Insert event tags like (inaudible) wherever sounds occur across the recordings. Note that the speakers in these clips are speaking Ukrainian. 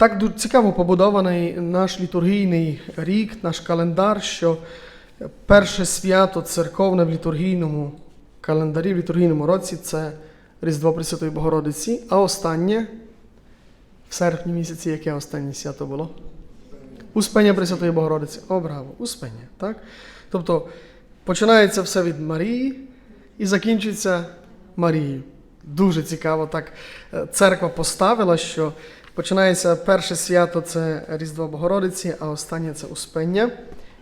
Так ду- цікаво побудований наш літургійний рік, наш календар, що перше свято церковне в літургійному календарі, в літургійному році це Різдво Пресвятої Богородиці, а останнє в серпні місяці, яке останнє свято було? Успення Пресвятої Богородиці. О, браво! Успення, так? Тобто починається все від Марії і закінчується Марією. Дуже цікаво так е, церква поставила, що починається перше свято це Різдво Богородиці, а останнє це Успення.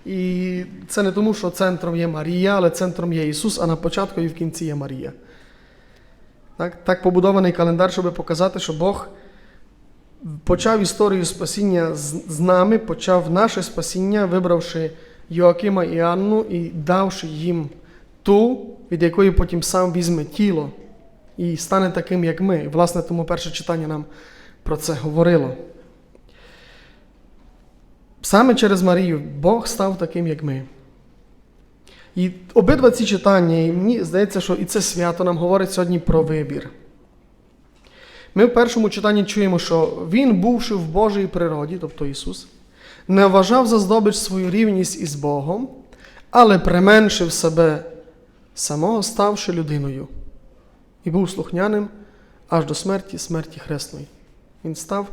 І це не тому, що центром є Марія, але центром є Ісус, а на початку і в кінці є Марія. Так, так побудований календар, щоб показати, що Бог почав історію спасіння з, нами, почав наше спасіння, вибравши Йоакима і Анну і давши їм ту, від якої потім сам візьме тіло і стане таким, як ми. І, власне, тому перше читання нам про це говорило. Саме через Марію Бог став таким, як ми. І обидва ці читання, і мені здається, що і це свято нам говорить сьогодні про вибір. Ми в першому читанні чуємо, що Він, бувши в Божій природі, тобто Ісус, не вважав за здобич свою рівність із Богом, але применшив себе самого, ставши людиною, і був слухняним аж до смерті, смерті хресної. Він став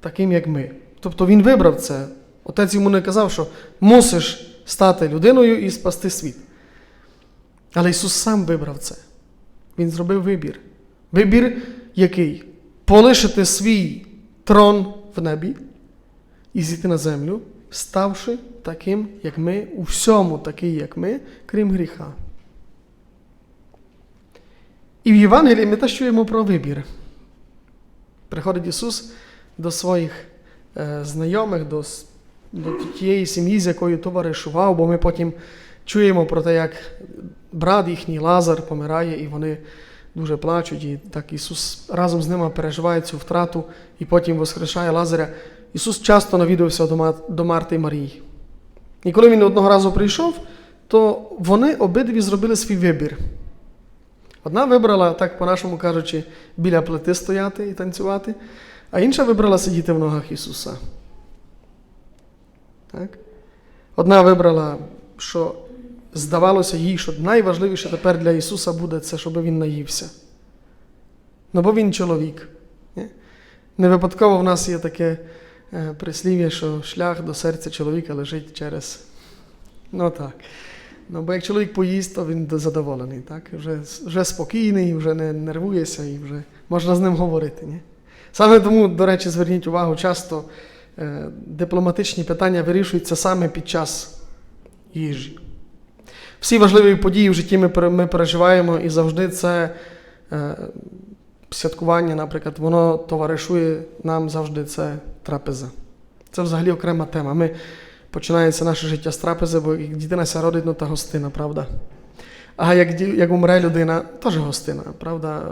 таким, як ми. Тобто Він вибрав це. Отець йому не казав, що мусиш стати людиною і спасти світ. Але Ісус сам вибрав це. Він зробив вибір. Вибір який? Полишити свій трон в небі і зійти на землю, ставши таким, як ми, у всьому такий, як ми, крім гріха. І в Євангелії ми теж чуємо про вибір. Приходить Ісус до своїх е, знайомих, до, до тієї сім'ї, з якою товаришував, бо ми потім чуємо про те, як брат їхній Лазар помирає, і вони дуже плачуть, і так Ісус разом з ними переживає цю втрату і потім воскрешає Лазаря. Ісус часто навідувався до, Мар- до Марти і Марії. І коли він одного разу прийшов, то вони обидві зробили свій вибір. Одна вибрала, так по-нашому кажучи, біля плити стояти і танцювати, а інша вибрала сидіти в ногах Ісуса. Так? Одна вибрала, що здавалося їй, що найважливіше тепер для Ісуса буде це, щоб Він наївся. Ну, бо Він чоловік. Не випадково в нас є таке е, прислів'я, що шлях до серця чоловіка лежить через. Ну так. Ну, бо як чоловік поїсть, то він задоволений, так? Вже, вже спокійний, вже не нервується і вже можна з ним говорити. Ні? Саме тому, до речі, зверніть увагу, часто е, дипломатичні питання вирішуються саме під час їжі. Всі важливі події в житті ми, ми переживаємо, і завжди це е, святкування, наприклад, воно товаришує нам завжди це трапеза. Це взагалі окрема тема. Ми починається наше життя з трапези, бо як дитина ся родить, ну та гостина, правда? А як, як умре людина, теж гостина, правда?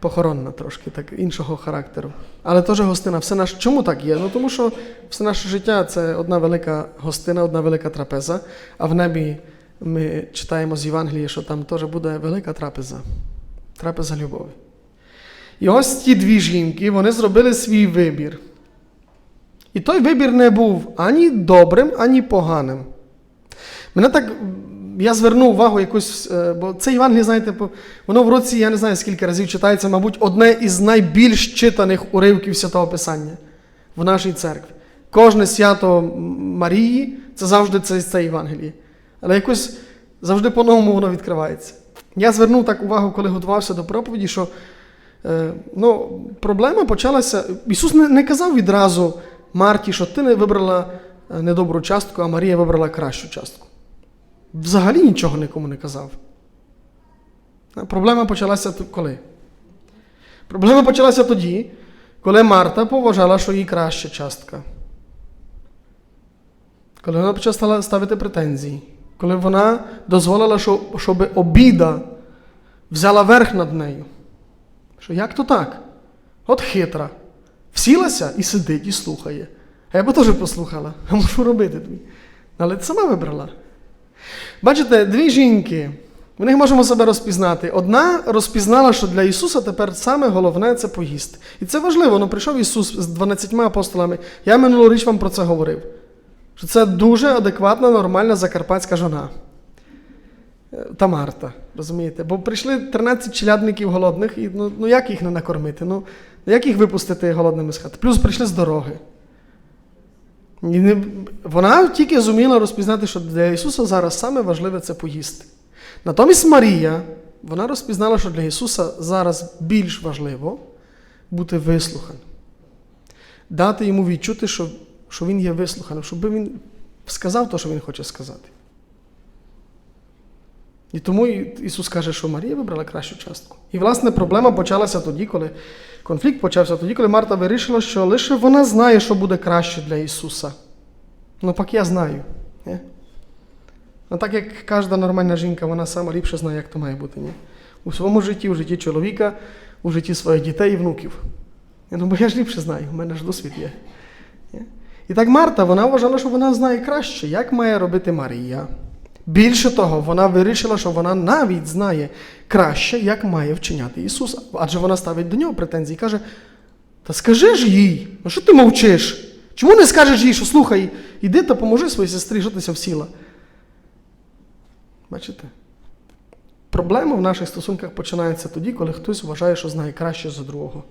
Похоронна трошки, так, іншого характеру. Але теж гостина. Все наш... Чому так є? Ну тому що все наше життя це одна велика гостина, одна велика трапеза, а в небі ми читаємо з Євангелії, що там теж буде велика трапеза. Трапеза любові. І ось ті дві жінки, вони зробили свій вибір. І той вибір не був ані добрим, ані поганим. Мене так, я звернув увагу якусь, е, бо це Євангеліє, знаєте, воно в році, я не знаю скільки разів читається, мабуть, одне із найбільш читаних уривків Святого Писання в нашій церкві. Кожне свято Марії це завжди це, це Євангеліє. Але якось завжди по-новому воно відкривається. Я звернув так увагу, коли готувався до проповіді, що е, ну, проблема почалася. Ісус не, не казав відразу Марті, що ти не вибрала е, недобру частку, а Марія вибрала кращу частку. Взагалі нічого нікому не казав. Проблема почалася коли? Проблема почалася тоді, коли Марта поважала, що їй краща частка. Коли вона почала ставити претензії, коли вона дозволила, що, щоб обіда взяла верх над нею. Що як то так? От хитра. Всілася і сидить, і слухає. А я би теж послухала. А (laughs) можу робити. Але ти сама вибрала. Бачите, дві жінки В них можемо себе розпізнати. Одна розпізнала, що для Ісуса тепер саме головне це поїсти. І це важливо. Ну, прийшов Ісус з 12 апостолами. Я минулоріч вам про це говорив. Що це дуже адекватна, нормальна закарпатська жона. Е, Та Марта, розумієте? Бо прийшли 13 челядників голодних, і ну, ну як їх не накормити? Ну, як їх випустити голодними з хати? Плюс прийшли з дороги. І не, вона тільки зуміла розпізнати, що для Ісуса зараз саме важливе це поїсти. Натомість Марія, вона розпізнала, що для Ісуса зараз більш важливо бути вислуханим. Дати йому відчути, що, що Він є вислуханим, щоб він сказав те, що Він хоче сказати. І тому Ісус каже, що Марія вибрала кращу частку. І, власне, проблема почалася тоді, коли конфлікт почався тоді, коли Марта вирішила, що лише вона знає, що буде краще для Ісуса. Ну, пак я знаю. Ні? Ну, так як кожна нормальна жінка, вона сама ліпше знає, як то має бути. Ні? У своєму житті, у житті чоловіка, у житті своїх дітей і внуків. Ну, бо я ж ліпше знаю, у мене ж досвід є. І так Марта, вона вважала, що вона знає краще, як має робити Марія. Більше того, вона вирішила, що вона навіть знає краще, як має вчиняти Ісус. Адже вона ставить до нього претензії і каже: Та скажи ж їй, ну що ти мовчиш? Чому не скажеш їй, що слухай, іди та поможи своїй сестрі, що ти ся всіла? Бачите? Проблема в наших стосунках починається тоді, коли хтось вважає, що знає краще за другого.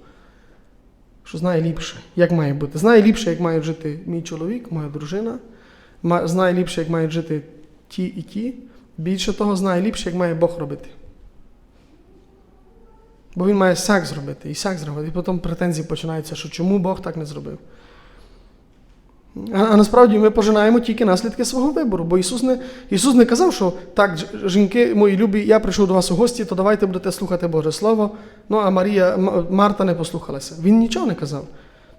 Що знає ліпше, як має бути. Знає ліпше, як має жити мій чоловік, моя дружина, знає ліпше, як мають жити ті і ті. Більше того, знає ліпше, як має Бог робити. Бо він має сяк зробити і сяк зробити. І потім претензії починаються, що чому Бог так не зробив. А, а насправді ми пожинаємо тільки наслідки свого вибору, бо Ісус не, Ісус не казав, що так, жінки мої любі, я прийшов до вас у гості, то давайте будете слухати Боже Слово. Ну, а Марія, Марта не послухалася. Він нічого не казав.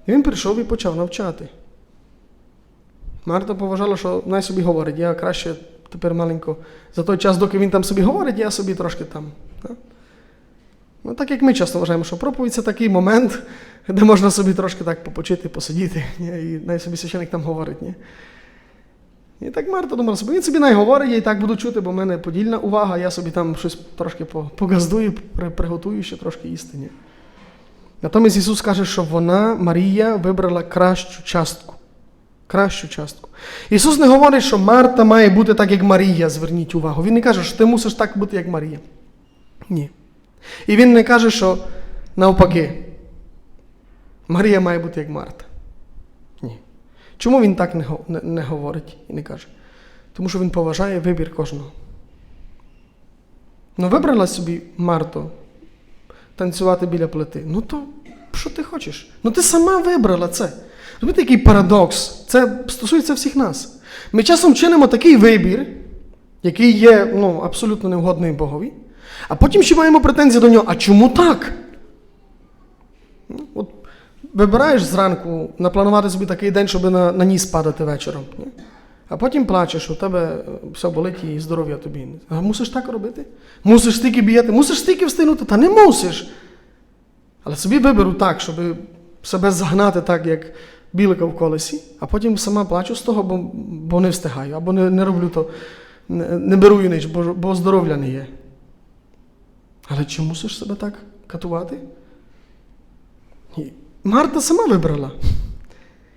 Він прийшов і почав навчати. Марта поважала, що най собі говорить, я краще тепер маленько. За той час, доки він там собі говорить, я собі трошки там. Так? Ну, так як ми часто вважаємо, що проповідь це такий момент, де можна собі трошки так попочити, посидіти, і най собі священик там говорить. Ні? І так Марта думала собі, він собі най говорить, я і так буду чути, бо в мене подільна увага, я собі там щось трошки по- погаздую, приготую ще трошки їсти. Ні? Натомість Ісус каже, що вона, Марія, вибрала кращу частку. Кращу частку. Ісус не говорить, що Марта має бути так, як Марія, зверніть увагу. Він не каже, що ти мусиш так бути, як Марія. Ні. І він не каже, що навпаки, Марія має бути як Марта. Ні. Чому він так не, не, не говорить і не каже? Тому що він поважає вибір кожного. Ну, вибрала собі Марту танцювати біля плити. Ну то що ти хочеш? Ну ти сама вибрала це. Розумієте, який парадокс? Це стосується всіх нас. Ми часом чинимо такий вибір, який є ну, абсолютно невгодний Богові, а потім ще маємо претензії до нього. А чому так? Ну, От вибираєш зранку напланувати собі такий день, щоб на, на ніс падати вечором. Ні? А потім плачеш, у тебе е, все болить і здоров'я тобі. А мусиш так робити? Мусиш стільки бігати, мусиш стільки встигнути, та не мусиш. Але собі виберу так, щоб себе загнати так, як білика в колесі, а потім сама плачу з того, бо, бо не встигаю, або не, не роблю то, не, не беру юнич, бо, бо здоров'я не є. Але чи мусиш себе так катувати? Марта сама вибрала.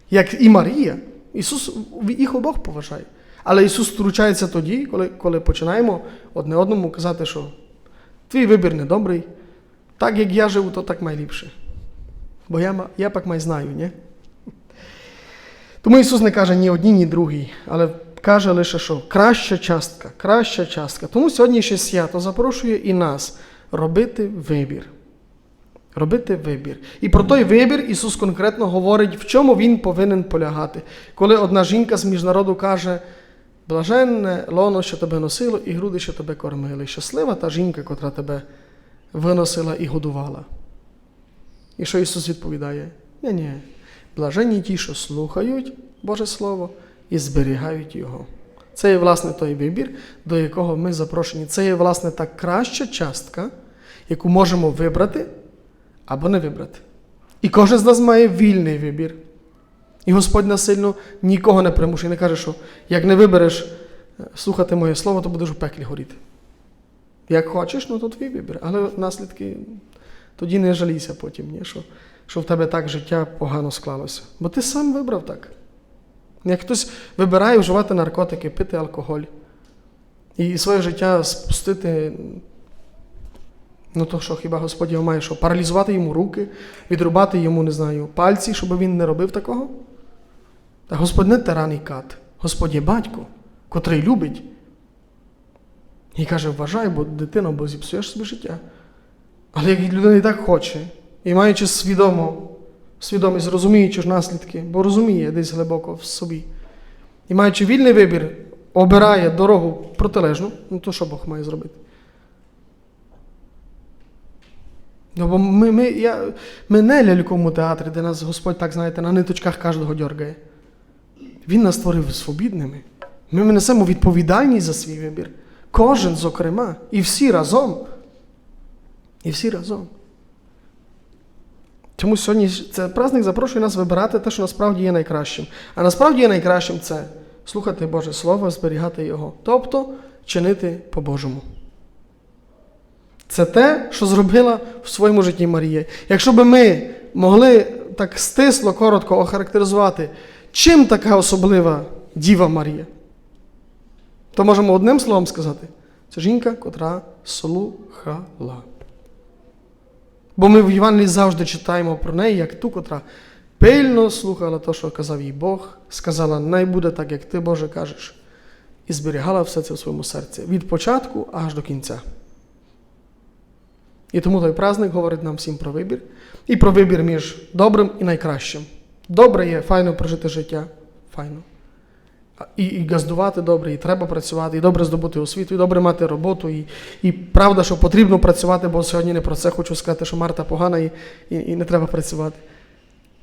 Як і Марія. Ісус їх обох поважає. Але Ісус втручається тоді, коли, коли починаємо одне одному казати, що твій вибір недобрий, так як я живу, то так найліпше. Бо я, я пак май знаю, ні? Тому Ісус не каже ні одній, ні другій, але каже лише, що краща частка, краща частка. Тому сьогоднішнє свято запрошує і нас робити вибір. Робити вибір. І про той вибір Ісус конкретно говорить, в чому Він повинен полягати. Коли одна жінка з міжнароду каже, блаженне лоно, що тебе носило, і груди, що тебе кормили. Щаслива та жінка, котра тебе виносила і годувала. І що Ісус відповідає? Ні, ні. Блаженні ті, що слухають Боже Слово і зберігають Його. Це є, власне, той вибір, до якого ми запрошені. Це є, власне, та краща частка, яку можемо вибрати або не вибрати. І кожен з нас має вільний вибір. І Господь насильно нікого не примушує. Не каже, що як не вибереш е, слухати моє слово, то будеш у пеклі горіти. Як хочеш, ну то твій вибір. Але наслідки тоді не жалійся потім, ні? Що, що в тебе так життя погано склалося. Бо ти сам вибрав так. Як хтось вибирає вживати наркотики, пити алкоголь і своє життя спустити, ну то що хіба Господь його має, що паралізувати йому руки, відрубати йому, не знаю, пальці, щоб він не робив такого? Та Господь не тиран і кат. Господь є батько, котрий любить. І каже, вважай, бо дитина, бо зіпсуєш собі життя. Але як людина і так хоче, і маючи свідомо, свідомість, розуміючи ж наслідки, бо розуміє десь глибоко в собі, і маючи вільний вибір, обирає дорогу протилежну, ну то що Бог має зробити? Ну, бо ми, ми, я, ми не ляльковому театрі, де нас Господь, так знаєте, на ниточках кожного дьоргає. Він нас створив свобідними. Ми, Ми несемо відповідальність за свій вибір. Кожен, зокрема, і всі разом. І всі разом. Тому сьогодні це праздник запрошує нас вибирати те, що насправді є найкращим. А насправді є найкращим це слухати Боже Слово, зберігати Його. Тобто чинити по-божому. Це те, що зробила в своєму житті Марія. Якщо би ми могли так стисло, коротко охарактеризувати, чим така особлива Діва Марія, то можемо одним словом сказати: це жінка, котра слухала. Бо ми в Євангелії завжди читаємо про неї, як ту, котра пильно слухала те, що казав їй Бог, сказала, най буде так, як ти, Боже, кажеш, і зберігала все це в своєму серці від початку аж до кінця. І тому той праздник говорить нам всім про вибір і про вибір між добрим і найкращим. Добре є, файно прожити життя, файно. І, і газдувати добре, і треба працювати, і добре здобути освіту, і добре мати роботу. І, і правда, що потрібно працювати, бо сьогодні не про це хочу сказати, що Марта погана і, і, і не треба працювати.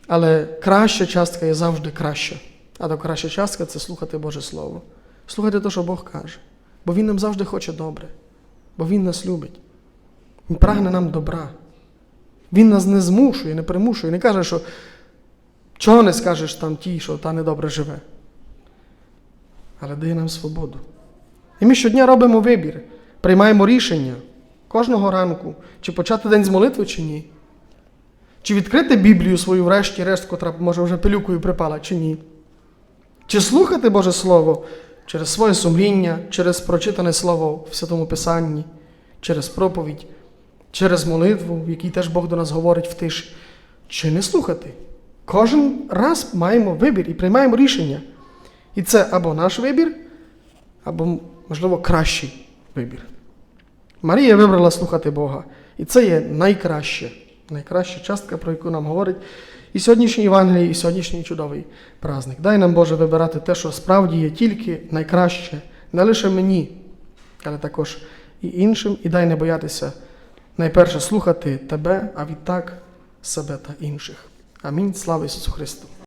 Але краща частка є завжди краща. А то краща частка це слухати Боже Слово. Слухати те, що Бог каже. Бо Він нам завжди хоче добре, бо Він нас любить. Він прагне нам добра. Він нас не змушує, не примушує, не каже, що чого не скажеш там тій, що та недобре живе. Але дає нам свободу. І ми щодня робимо вибір, приймаємо рішення кожного ранку, чи почати день з молитви, чи ні. Чи відкрити Біблію свою врешті-решт, котра може вже пилюкою припала, чи ні. Чи слухати Боже Слово через своє сумління, через прочитане Слово в Святому Писанні, через проповідь, через молитву, в якій теж Бог до нас говорить в тиші, чи не слухати. Кожен раз маємо вибір і приймаємо рішення. І це або наш вибір, або, можливо, кращий вибір. Марія вибрала слухати Бога. І це є найкраще, найкраща частка, про яку нам говорить і сьогоднішній Євангелій, і сьогоднішній чудовий праздник. Дай нам, Боже, вибирати те, що справді є тільки найкраще, не лише мені, але також і іншим, і дай не боятися найперше слухати Тебе, а відтак себе та інших. Амінь. Слава Ісусу Христу!